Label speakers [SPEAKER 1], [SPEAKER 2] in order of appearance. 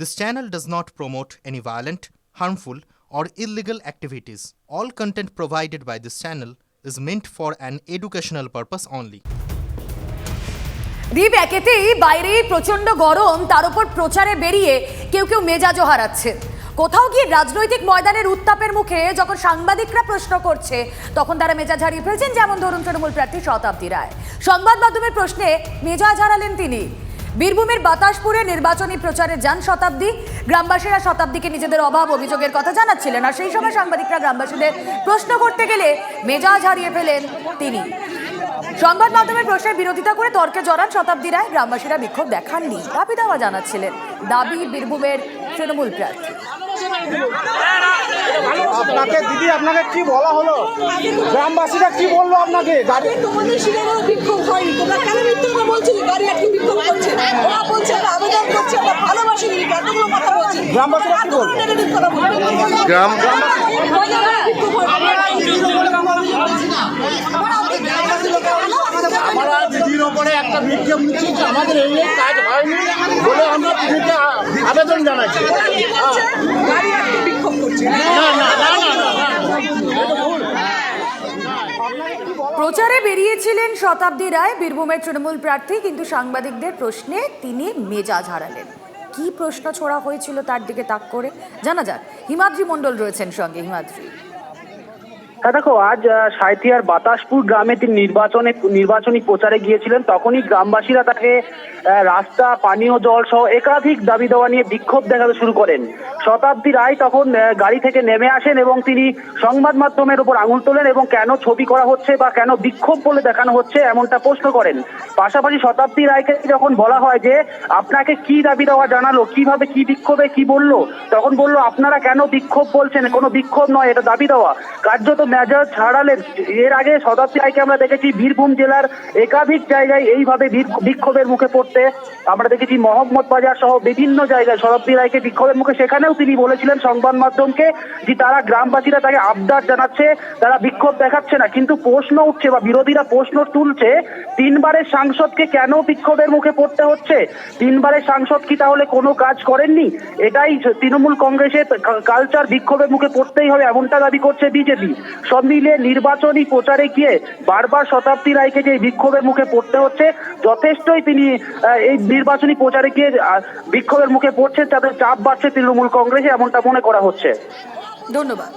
[SPEAKER 1] This channel does not promote any violent, harmful, or illegal activities. All content provided by this channel is meant for an educational purpose only.
[SPEAKER 2] দ্বীপ একেতেই বাইরে প্রচণ্ড গরম তার উপর প্রচারে বেরিয়ে কেউ কেউ মেজাজও হারাচ্ছে কোথাও গিয়ে রাজনৈতিক ময়দানের উত্তাপের মুখে যখন সাংবাদিকরা প্রশ্ন করছে তখন তারা মেজাজ হারিয়ে ফেলছেন যেমন ধরুন তৃণমূল প্রার্থী শতাব্দী রায় সংবাদ মাধ্যমের প্রশ্নে মেজাজ হারালেন তিনি বীরভূমের বাতাসপুরে নির্বাচনী প্রচারে যান শতাব্দী। গ্রামবাসীরা শতাব্দীকে নিজেদের অভাব অভিযোগের কথা জানাচ্ছিলেন আর সেই সময় সাংবাদিকরা গ্রামবাসীদের প্রশ্ন করতে গেলে মেজাজ হারিয়ে ফেলেন তিনি। সংবাদ মাধ্যমের প্রশ্নের বিরোধিতা করে তর্কে জড়ান শতাব্দী রায়। গ্রামবাসীরা বিক্ষোভ দেখাননি দাবি দাওয়া জানাচ্ছিলেন। দাবি বীরভূমের তৃণমূল প্রার্থী।
[SPEAKER 3] আপনাকে দিদি আপনাকে কি বলা হলো? গ্রামবাসীরা কি বলল আপনাকে? গাড়ি
[SPEAKER 4] তোমাদের বিক্ষোভ হয়নি। তোমরা কেন মিথ্যে বলছিলে? গাড়ি আজকে ওরা বলছে ওরা আবেদন করছে ওরা ভালোবাসে দিদিকে কথা বলছে।
[SPEAKER 3] গ্রামবাসীরা কি বলবে?
[SPEAKER 4] নেগেটিভ কথা বলবে।
[SPEAKER 5] গ্রাম
[SPEAKER 6] আমরা দিদির ওপরে একটা বিক্ষোভ নিচ্ছি আমাদের এই এই কাজ হয়নি বলে আমরা দিদিকে আবেদন জানাচ্ছি। না না, না
[SPEAKER 2] প্রচারে বেরিয়েছিলেন শতাব্দী রায়, বীরভূমের তৃণমূল প্রার্থী, কিন্তু সাংবাদিকদের প্রশ্নে তিনি মেজাজ হারালেন। কি প্রশ্ন ছোড়া হয়েছিল তার দিকে তাক করে? জানা যাক, হিমাদ্রি মণ্ডল রয়েছেন সঙ্গে। হিমাদ্রি।
[SPEAKER 3] হ্যাঁ দেখো, আজ সাঁইথিয়ার বাতাসপুর গ্রামে তিনি নির্বাচনে, নির্বাচনী প্রচারে গিয়েছিলেন, তখনই গ্রামবাসীরা তাকে রাস্তা, পানীয় জল সহ একাধিক দাবি দেওয়া নিয়ে বিক্ষোভ দেখাতে শুরু করেন। শতাব্দী রায় তখন গাড়ি থেকে নেমে আসেন এবং তিনি সংবাদ মাধ্যমের উপর আঙুল তোলেন এবং কেন ছবি করা হচ্ছে বা কেন বিক্ষোভ বলে দেখানো হচ্ছে এমনটা প্রশ্ন করেন। পাশাপাশি শতাব্দী রায়কে যখন বলা হয় যে, আপনাকে কি দাবি দেওয়া জানালো? কীভাবে কি বিক্ষোভে কি বলল? তখন বলল, আপনারা কেন বিক্ষোভ বলছেন? কোনো বিক্ষোভ নয়, এটা দাবি দেওয়া। কার্যত মেজাজ ছাড়ালেন। এর আগে শতাব্দী রায়কে আমরা দেখেছি বীরভূম জেলার একাধিক জায়গায় এইভাবে বিক্ষোভের মুখে পড়তে আমরা দেখেছি মোহাম্মদ বাজার সহ বিভিন্ন জায়গায় শতাব্দী রায়কে বিক্ষোভের মুখে। সেখানেও তিনি বলেছিলেন সংবাদ মাধ্যমকে যে তারা গ্রামবাসীরা তাকে আবদার জানাচ্ছে, তারা বিক্ষোভ দেখাচ্ছে না। কিন্তু প্রশ্ন উঠছে বা বিরোধীরা প্রশ্ন তুলছে, তিনবারের সাংসদকে কেন বিক্ষোভের মুখে পড়তে হচ্ছে? তিনবারের সাংসদ কি তাহলে কোনো কাজ করেননি? এটাই তৃণমূল কংগ্রেসের কালচার বিক্ষোভের মুখে পড়তেই হবে, এমনটা দাবি করছে বিজেপি। সব মিলিয়ে নির্বাচনী প্রচারে গিয়ে বারবার শতাব্দী রায়কে যে বিক্ষোভের মুখে পড়তে হচ্ছে, যথেষ্টই তিনি এই নির্বাচনী প্রচারে গিয়ে বিক্ষোভের মুখে পড়ছে তাদের চাপ বাড়ছে তৃণমূল কংগ্রেসে এমনটা মনে করা হচ্ছে।
[SPEAKER 2] ধন্যবাদ।